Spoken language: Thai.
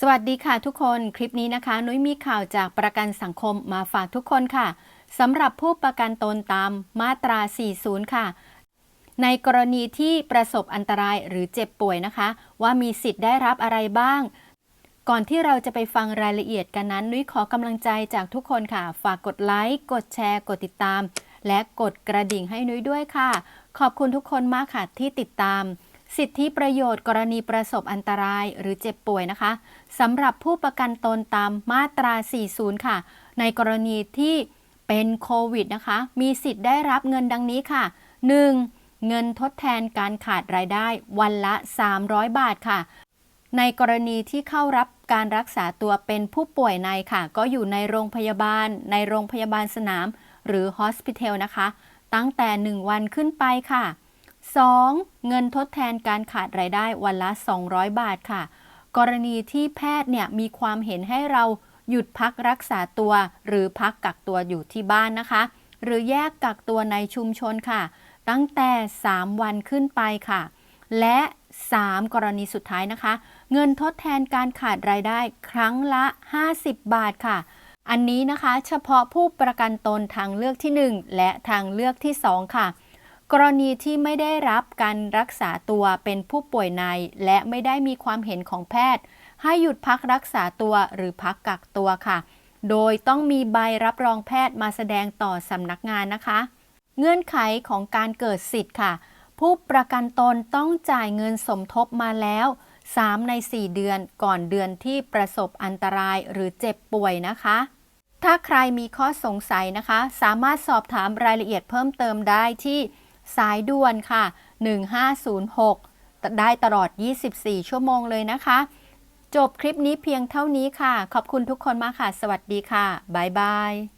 สวัสดีค่ะทุกคนคลิปนี้นะคะ นุ้ยมีข่าวจากประกันสังคมมาฝากทุกคนค่ะสำหรับผู้ประกันตนตามมาตรา 40 ค่ะ ในกรณีที่ประสบอันตรายหรือเจ็บป่วยนะคะ ว่ามีสิทธิ์ได้รับอะไรบ้าง ก่อนที่เราจะไปฟังรายละเอียดกันนั้น นุ้ยขอกำลังใจจากทุกคนค่ะ ฝากกดไลค์กดแชร์ กดติดตาม และกดกระดิ่งให้นุ้ยด้วยค่ะ ขอบคุณทุกคนมากค่ะที่ติดตาม สิทธิประโยชน์กรณีประสบอันตรายหรือเจ็บป่วยนะคะสำหรับผู้ประกันตนตามมาตรา 40 ค่ะ ในกรณีที่เป็นโควิดนะคะ มีสิทธิ์ได้รับเงินดังนี้ค่ะ 1. เงินทดแทนการขาดรายได้วันละ 300 บาทค่ะ ในกรณีที่เข้ารับการรักษาตัวเป็นผู้ป่วยในค่ะ ก็อยู่ในโรงพยาบาล ในโรงพยาบาลสนาม หรือฮอสพิทอลนะคะ ตั้งแต่ 1 วันขึ้นไปค่ะ 2. เงินทดแทนการขาดรายได้วันละ 200 บาทค่ะ กรณีที่แพทย์เนี่ยมีความเห็นให้เราหยุดพักรักษาตัว หรือพักกักตัวอยู่ที่บ้านนะคะ หรือแยกกักตัวในชุมชนค่ะ ตั้งแต่ 3 วันขึ้นไปค่ะ และ 3 กรณีสุดท้ายนะคะ เงินทดแทนการขาดรายได้ครั้งละ 50 บาทค่ะ อันนี้นะคะเฉพาะผู้ประกันตนทางเลือกที่ 1 และทางเลือกที่ 2 ค่ะ กรณีที่ไม่ได้รับการรักษาตัวเป็นผู้ป่วยใน และไม่ได้มีความเห็นของแพทย์ ให้หยุดพักรักษาตัวหรือพักกักตัวค่ะ โดยต้องมีใบรับรองแพทย์มาแสดงต่อสำนักงานนะคะ เงื่อนไขของการเกิดสิทธิ์ค่ะ ผู้ประกันตนต้องจ่ายเงินสมทบมาแล้ว 3 ใน 4 เดือนก่อนเดือนที่ประสบอันตรายหรือเจ็บป่วยนะคะถ้าใครมีข้อสงสัยนะคะ สามารถสอบถามรายละเอียดเพิ่มเติมได้ที่ สายด่วนค่ะ 1506 ได้ตลอด 24 ชั่วโมงเลยนะคะ จบคลิปนี้เพียงเท่านี้ค่ะ ขอบคุณทุกคนมากค่ะ สวัสดีค่ะ บ๊ายบาย